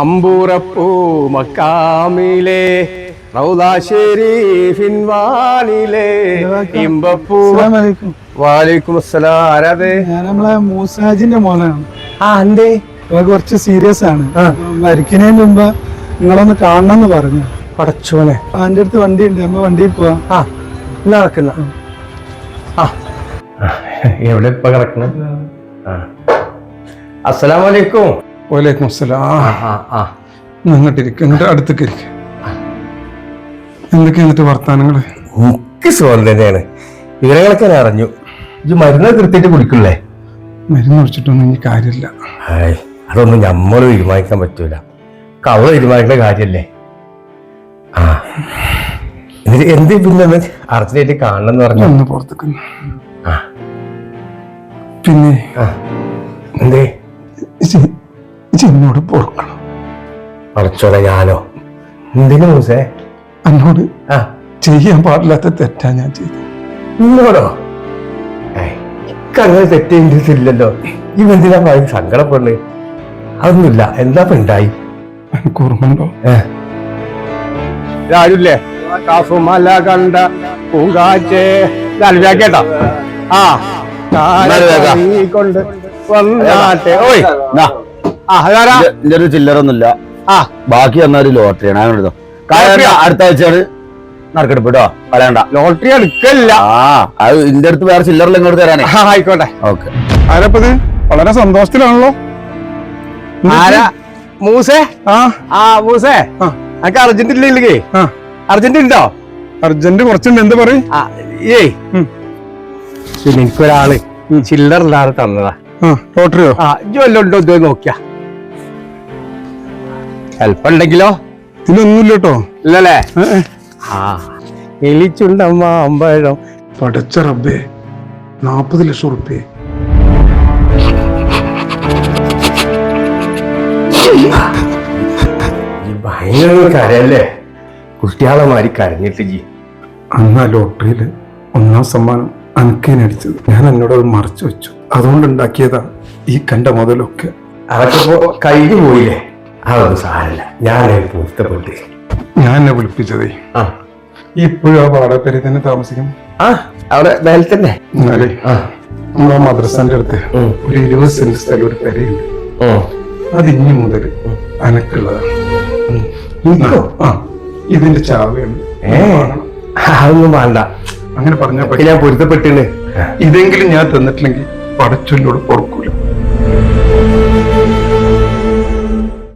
അമ്പൂറപ്പൂ മക്കാമിലെ റൗദാശേരി ഫിൻവാനിലെ ഇമ്പപ്പൂ. വാലേക്കും. അസ്സലാം. ആരാത്? ഞാൻ നമ്മളെ മൂസാജിന്റെ മോനാണ്. ആ എന്തേ? കുറച്ച് സീരിയസ് ആണ്. മരിക്കുന്നതിന് മുമ്പ് നിങ്ങളൊന്ന് കാണണം എന്ന് പറഞ്ഞു. പടച്ചോനെ. അന്റെ അടുത്ത് വണ്ടി ഉണ്ട് നമ്മ വണ്ടിയിൽ പോവാം. ആ എന്നാ നടക്കുന്ന ആ. എവിടെ ഇപ്പൊ കിടക്കണം? അസ്സലാമലൈക്കും വലൈക്കും അസ്സലാം. എന്നിട്ടിരിക്കും എന്നിട്ട് അടുത്തേക്ക് ഇരിക്കും. എന്തൊക്കെയാ എന്നിട്ട് വർത്താനങ്ങൾ? എനിക്ക് സുഖം തന്നെയാണ്. വിവരങ്ങളൊക്കെ ഞാൻ അറിഞ്ഞു. ഇത് മരുന്ന് കൃത്യമായിട്ട് കുടിക്കില്ലേ? മരുന്ന് കുടിച്ചിട്ടൊന്നും ഇനി കാര്യമില്ല. അതൊന്നും നമ്മൾ തീരുമാനിക്കാൻ പറ്റൂല. കവള തീരുമാനിക്കുന്ന കാര്യല്ലേ? ആ. എന്നിട്ട് എന്ത് പിന്നെ അർജന്റായിട്ട് കാണണം എന്ന് പറഞ്ഞു? ഒന്ന് പുറത്തേക്ക് ആ. പിന്നെ എന്തേ? എന്നോട് പൊറുക്കണം. പടച്ചോല ഞാനോ? എന്തിനു മൂസേ എന്നോട് ആ. ചെയ്യാൻ പാടില്ലാത്ത തെറ്റാ ഞാൻ ചെയ്തു എന്നോടോ? ഏയ്, ഇക്ക് അങ്ങനെ തെറ്റില്ലല്ലോ ഈ എന്തിനാ പറയും സങ്കടപ്പെടുന്നത് അതൊന്നുമില്ല എന്താ ഉണ്ടായി ഓർമ്മയുണ്ടോ ആരുല്ലേ കാഫുമല കണ്ട പൂങ്കാറ്റേ. കേട്ടോ. ആ. കൊണ്ട് വന്നാട്ടെ. ഓയ് ഇന്റെ ഒരു ചില്ലറൊന്നുമില്ല. ആ. ബാക്കി വന്ന ഒരു ലോട്ടറിയാണ് അങ്ങനെ എടുത്തോ? അടുത്ത ആഴ്ചയാണ് നറുക്കെടുപ്പ് കേട്ടോ കളയണ്ട ലോട്ടറി എടുക്കല്ല ആ അത് ഇന്റെ അടുത്ത് വേറെ ചില്ലറിൽ ഇങ്ങോട്ട് തരാനേ? ആ, ആയിക്കോട്ടെ. ഓക്കെ. ആരപ്പത്? വളരെ സന്തോഷത്തിലാണല്ലോ. ആരാ? മൂസേ? ആ. ആ മൂസേ? ആ. അനക്ക് അർജന്റ് ഇല്ലേ ആ. അർജന്റ് ഉണ്ടോ അർജന്റ് കുറച്ചുണ്ട് എന്ത് പറയും? ഏയ് എനിക്കൊരാൾ ചില്ലറില്ലാതെ തന്നതാ. ലോട്ടറിയോ? ആ ഇജ്ജ് വല്ലതും ഉണ്ടോ? ഇതോ നോക്കിയാ. ചിലപ്പോ ഉണ്ടെങ്കിലോ ഇതൊന്നുമില്ല കേട്ടോ ഇല്ലല്ലേ ആ. എലിച്ചുണ്ടമ്മ അമ്പഴം പടച്ച റബ്ബേ നാപ്പത് ലക്ഷം റുപ്യ ഈ ഭയങ്കര കരയല്ലേ? കുട്ടിയാളെ മാതിരി കരഞ്ഞിട്ട് ജി അന്ന് ആ ലോട്ടറിയിൽ ഒന്നാം സമ്മാനം അനക്കേനെ അടിച്ചത്. ഞാൻ എന്നോട് അത് മറച്ചു വെച്ചു. അതുകൊണ്ട് ഉണ്ടാക്കിയതാ ഈ കണ്ട മുതലൊക്കെ. അതൊക്കെ കഴിഞ്ഞു പോയില്ലേ? അതൊന്നും സാരമില്ല. ഞാൻ പൊരുത്തപ്പെട്ട്. ഞാൻ എന്നെ വിളിപ്പിച്ചതേ. ആ. ഇപ്പോഴും ആ വാടകപ്പേരി തന്നെ താമസിക്കും? ആ അവിടെ മേലെ തന്നെ. ആ. നമ്മളെ മദ്രസന്റെ അടുത്ത് ഒരു ഇരുപത് സെന്റ് സ്ഥലം ഒരു പെരയുണ്ട്. അത് ഇനി മുതൽ അനക്കുള്ളതാണ്? ആ. ഇതിന്റെ ചാവയാണ് അതൊന്നും വേണ്ട. അങ്ങനെ പറഞ്ഞാൽ ഒക്കെ ഞാൻ പൊരുത്തപ്പെട്ടിന്. ഇതെങ്കിലും ഞാൻ തന്നിട്ടില്ലെങ്കിൽ പടച്ചൊല്ലോട് പൊറുക്കും